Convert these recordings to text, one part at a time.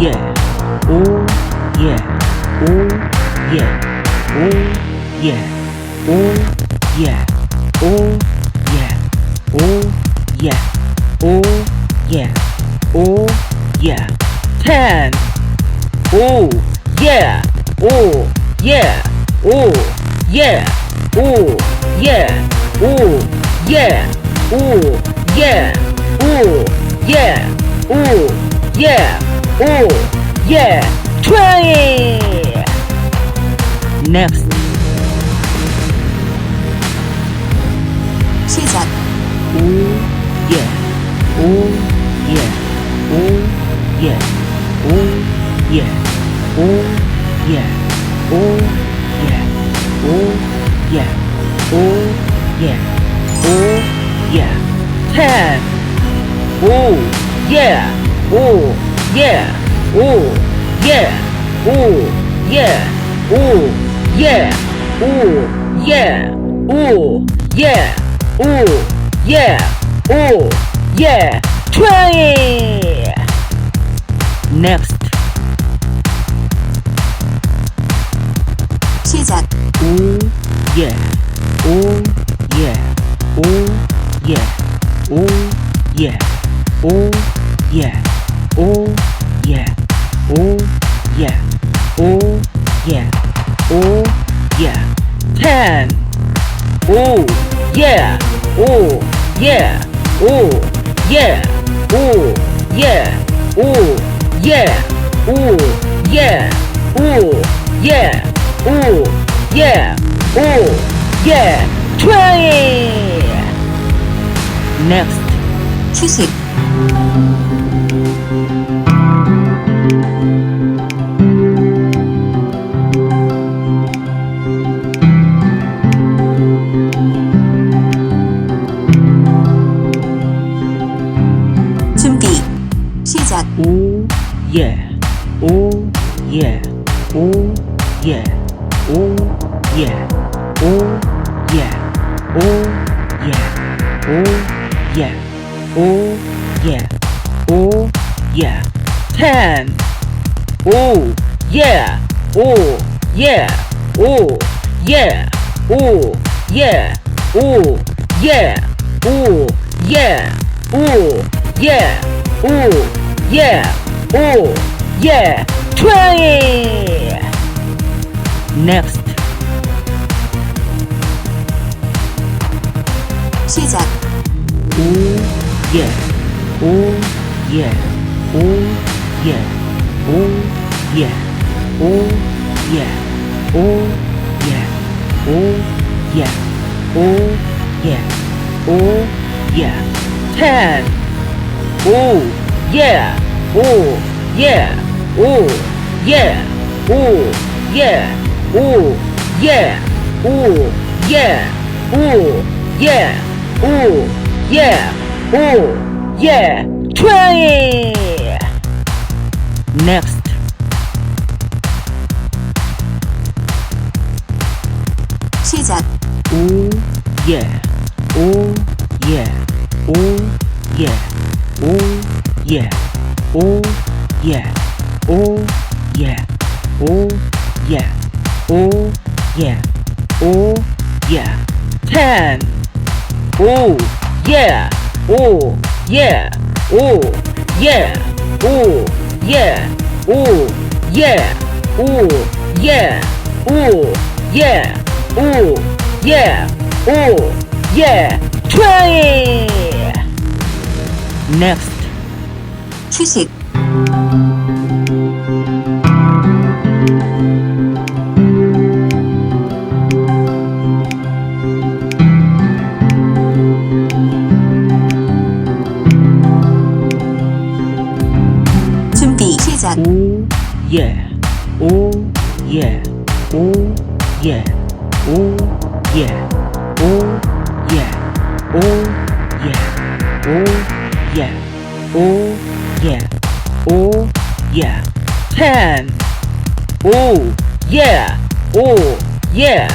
yeah, oh yeah, oh yeah, oh yeah, oh yeah, oh yeah, oh yeah, oh yeah, oh yeah. Ten. Oh yeah, oh yeah, oh yeah, oh yeah, oh yeah, oh yeah, oh yeah, oh yeah, oh yeah. Twenty. Next. 시작. Oh yeah, oh yeah, oh yeah, oh yeah, oh yeah, oh yeah, oh yeah, oh yeah, oh yeah. Ten. Oh yeah, oh yeah, ooh, yeah, ooh, yeah, ooh, yeah, ooh, yeah, ooh, yeah, ooh, yeah, ooh, yeah, twenty. Next. 시작. 오, yeah, 오, yeah, 오, yeah, 오, yeah, 오, yeah. Oh yeah. Oh yeah. Oh yeah. Oh yeah. 10. Oh yeah. Oh yeah. Oh yeah. Oh yeah. Oh yeah. Oh yeah. Oh yeah. Oh yeah. Oh yeah. 20. Next. 70. Oh yeah, oh yeah, oh yeah, oh yeah. Ten. Oh yeah, oh yeah, oh yeah, oh yeah, oh yeah, oh yeah, oh yeah, oh yeah, oh yeah. Twenty. Next. 시작. Oh yeah, oh yeah, oh yeah, oh yeah, oh yeah, oh yeah, oh yeah, oh yeah, oh yeah. Ten. Oh yeah, oh yeah, oh yeah, oh yeah, oh yeah, oh yeah, oh yeah, oh yeah, oh yeah. Twenty. Next. 시작. Oh yeah, oh yeah, oh yeah, oh yeah, oh yeah, 예, 오, 예, 트레이! 넥스트 휴식. 준비 시작. 오, 예, 오, 예, 오, 예, 오, yeah, oh yeah, oh yeah, oh yeah, oh yeah, oh yeah. Ten. Oh yeah, oh yeah,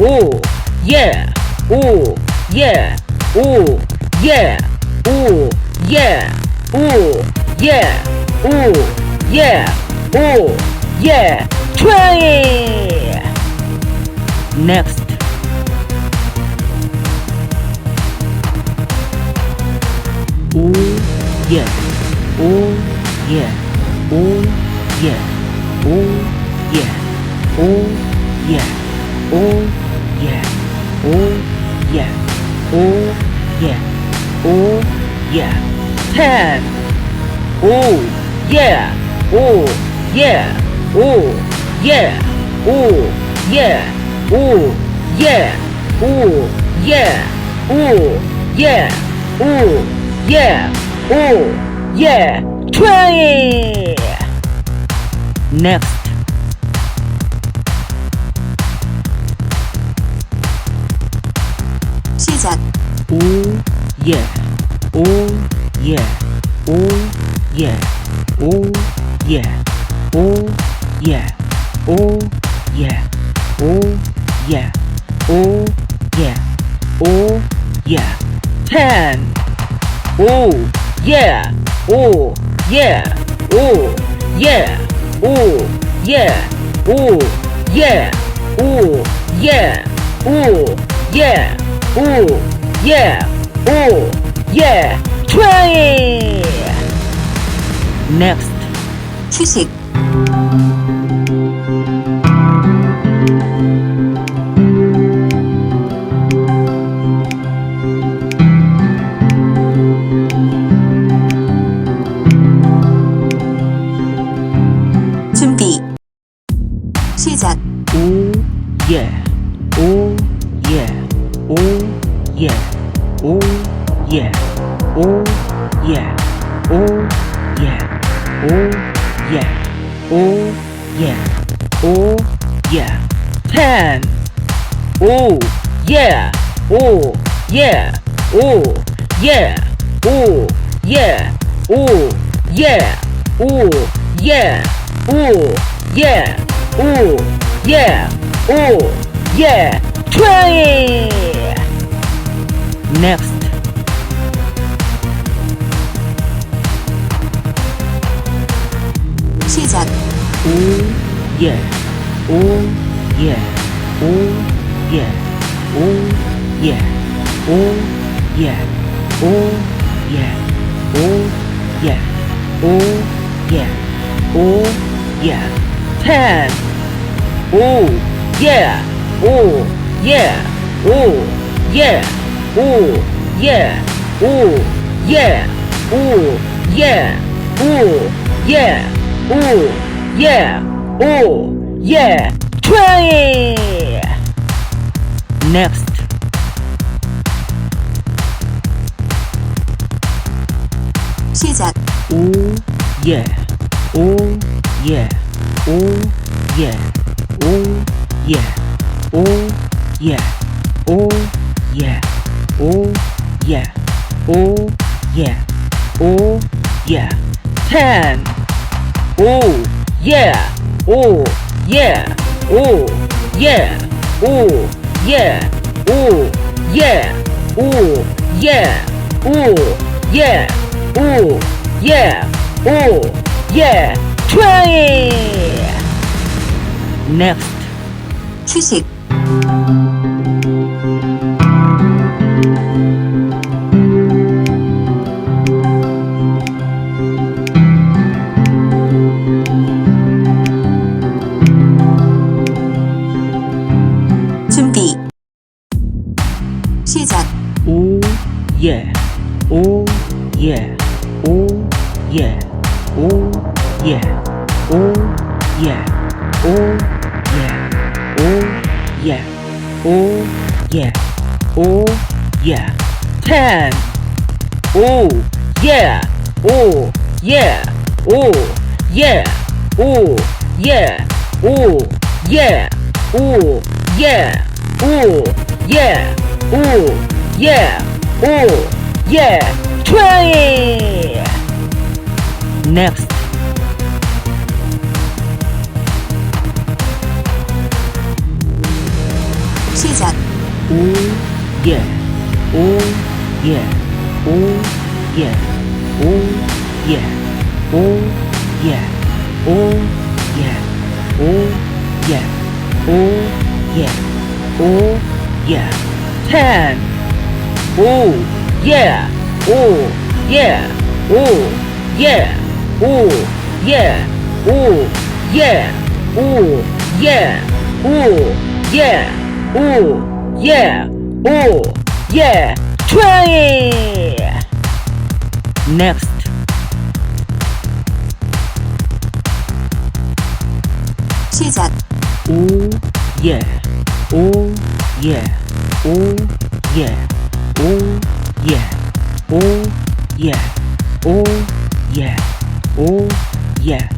oh yeah, oh yeah, oh yeah, oh yeah, oh yeah, oh yeah, oh, yeah, twenty. Next. Yeah, oh yeah, oh yeah, oh yeah, oh yeah, oh yeah, oh yeah, oh yeah, oh yeah. Ten. Oh yeah, oh yeah, oh yeah, oh yeah, oh yeah, oh yeah, oh yeah, oh yeah, Oh, yeah, 20! Next. Oh, yeah. Oh, yeah. Oh, yeah. Oh, yeah. Oh, yeah. Oh, yeah. Oh, yeah. Oh, yeah. Oh, yeah. 10. Oh, 예, 오, 예, 오, 예, 오, 예, 오, 예, 오, 예, 오, 예, 오, 예, 오, 예. Twenty. Next, 휴식, Ooh yeah. Ooh yeah. Ooh yeah. Ooh yeah. Ooh yeah. Ooh yeah. Oh, yeah. 20! Next. 시작. Oh, yeah. Ooh yeah. Ooh yeah. Ooh yeah. Ooh yeah, ooh, yeah, ooh, yeah, ooh, yeah, ooh, yeah. Ooh, yeah, ooh, yeah, ooh, yeah, ooh, yeah, ooh, yeah, ooh, yeah, ooh, yeah, ooh, yeah, ooh, yeah, twenty. Next. 시작, Ooh, yeah, ooh, yeah, ooh, yeah, ooh, yeah, ooh, yeah, ooh, yeah, ooh, yeah, ooh, yeah, ooh, yeah. Ten. Ooh, yeah, ooh, yeah, ooh, yeah, ooh, yeah, ooh, yeah, ooh, yeah, 오, 예, 오, 예, 트레이. Next. 취식. Yeah, Oh, yeah, Oh, yeah. Ten. Oh, yeah, Oh, yeah, Oh, yeah, Oh, yeah, Oh, yeah, Oh, yeah, Oh, yeah, ooh, yeah, ooh, yeah, twenty. Next. 시작, Ooh, yeah, ooh, yeah, ooh, yeah, ooh, yeah, ooh, yeah, Oh yeah. Oh yeah. Oh yeah. Oh yeah. Ten. Oh yeah. Oh yeah. Oh yeah. Oh yeah. Oh yeah. Oh yeah. Oh yeah. Oh yeah. Oh yeah. Twenty. Next. 시작, Oh yeah. Oh yeah. Oh yeah. Oh yeah. Oh yeah. Oh yeah. Oh yeah.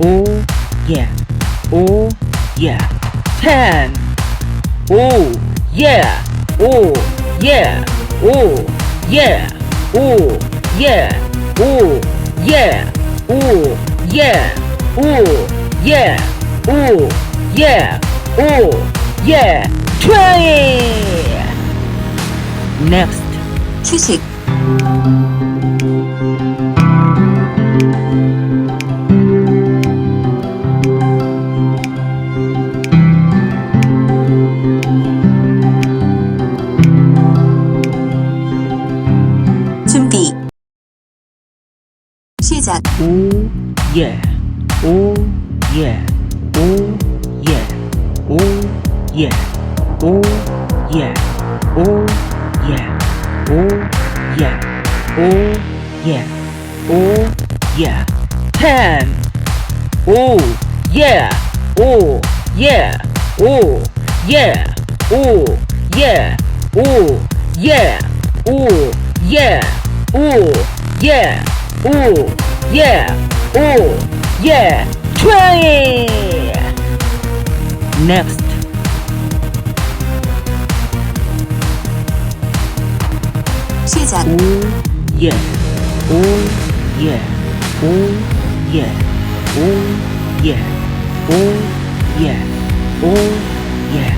Oh yeah. Oh yeah. Ten. Oh yeah. Oh yeah. Oh yeah. Oh yeah. Oh yeah. Oh yeah. Oh yeah. Oh yeah. Oh yeah. Twenty. Next. 휴식, Oh yeah. Oh yeah. Oh yeah. Oh yeah. Oh yeah. Oh yeah. Oh yeah. Oh yeah. Oh yeah. Ten. Oh yeah. Oh yeah. Oh yeah. Oh yeah. Oh yeah. Oh yeah. Oh yeah. Oh yeah. Yeah, oh yeah. Twenty. Next. 시작, Oh yeah. Oh yeah. Oh yeah. Oh yeah. Oh yeah. Oh yeah.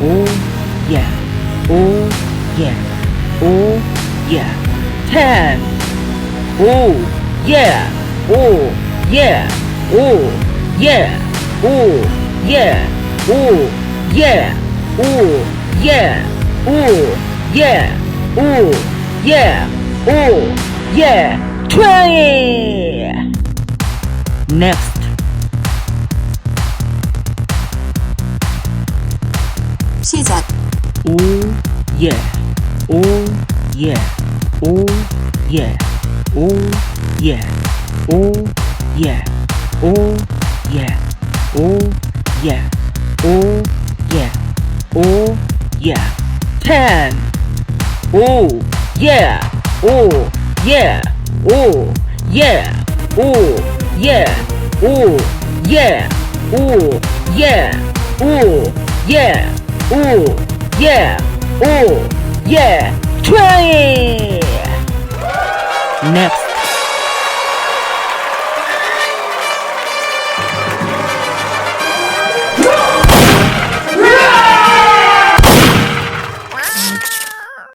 Oh yeah. Oh yeah. Oh yeah. Ten. Oh yeah. Oh yeah. Oh yeah. Oh yeah. Oh yeah. Oh yeah. Oh yeah. Oh yeah. Oh yeah. Twenty. Next. 시작, Oh yeah. Oh yeah. Oh yeah. Oh yeah. Oh yeah. Oh yeah. Oh yeah. Oh yeah. Oh yeah. Ten. Oh yeah. Oh yeah. Oh yeah. Oh yeah. Oh yeah. Oh yeah. Oh yeah. Oh yeah. Oh yeah. Twenty. Next.